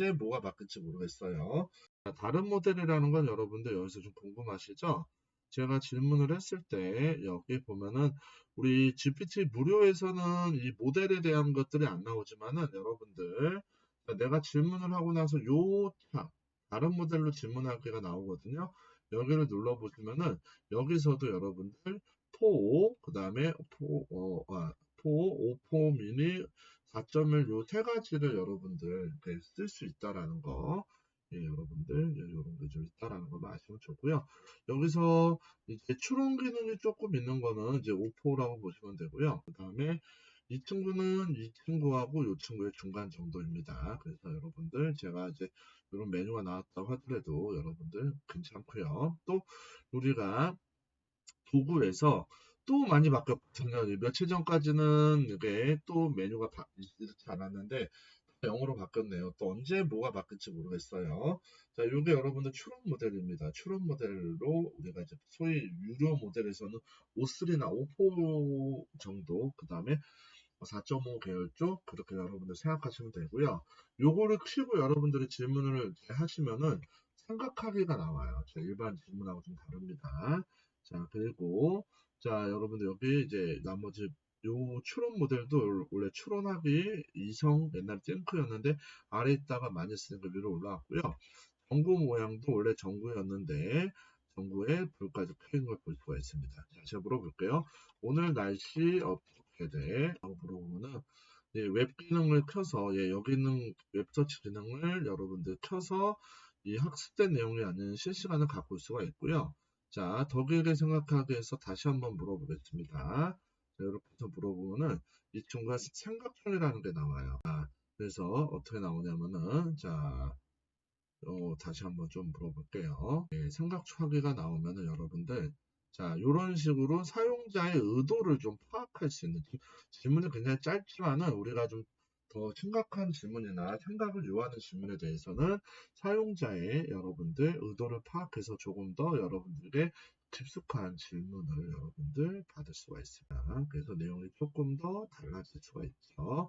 언제 뭐가 바뀔지 모르겠어요. 자, 다른 모델이라는 건 여러분들 여기서 좀 궁금하시죠? 제가 질문을 했을 때 여기 보면은 우리 GPT 무료에서는 이 모델에 대한 것들이 안 나오지만은 여러분들 자, 내가 질문을 하고 나서 요 다른 모델로 질문하기가 나오거든요. 여기를 눌러보시면은 여기서도 여러분들 4, 그 다음에 4, 어, 아, 4, 5, 미니 4.1요세 가지를 여러분들 쓸 수 있다라는 거. 예, 여러분들 이런 게 좀 있다라는 거 아시면 좋고요. 여기서 이제 추론 기능이 조금 있는 거는 이제 5포라고 보시면 되고요. 그 다음에 이 친구는 이 친구하고 이 친구의 중간 정도입니다. 그래서 여러분들 제가 이제 이런 메뉴가 나왔다고 하더라도 여러분들 괜찮고요. 또 우리가 도구에서 또 많이 바뀌었거든요. 며칠 전까지는 이게 또 메뉴가 바, 이렇지 않았는데 영어로 바뀌었네요. 또 언제 뭐가 바뀔지 모르겠어요. 자, 이게 여러분들 추론 모델입니다. 추론 모델로 우리가 이제 소위 유료 모델에서는 5.3나 5.4 정도, 그 다음에 4.5 계열 쪽 그렇게 여러분들 생각하시면 되고요. 요거를 키고 여러분들이 질문을 하시면은 삼각하기가 나와요. 자, 일반 질문하고 좀 다릅니다. 자, 그리고 자, 여러분들 여기 이제 나머지 요 추론 모델도 원래 추론하기 이성 옛날 탱크였는데 아래 있다가 많이 쓰는 거 위로 올라왔고요. 전구 모양도 원래 전구였는데 전구에 불까지 켜있는 걸볼 수가 있습니다. 자, 제가 물어볼게요. 오늘 날씨 어떻게 돼? 라고 물어보면은 예, 웹 기능을 켜서 예, 여기 있는 웹서치 기능을 여러분들 켜서 이 학습된 내용이 아닌 실시간을 갖고 올 수가 있고요. 자, 더 길게 생각하기 위해서 다시 한번 물어보겠습니다. 자, 이렇게 해서 물어보면은 이 친구가 생각형이라는 게 나와요. 자, 그래서 어떻게 나오냐면은 자, 어, 다시 한번 좀 물어볼게요. 예, 생각 추하기가 나오면은 여러분들 자, 이런 식으로 사용자의 의도를 좀 파악할 수 있는 질문이 굉장히 짧지만은 우리가 좀 더 심각한 질문이나 생각을 요하는 질문에 대해서는 사용자의 여러분들 의도를 파악해서 조금 더 여러분들에게 깊숙한 질문을 여러분들 받을 수가 있습니다. 그래서 내용이 조금 더 달라질 수가 있죠.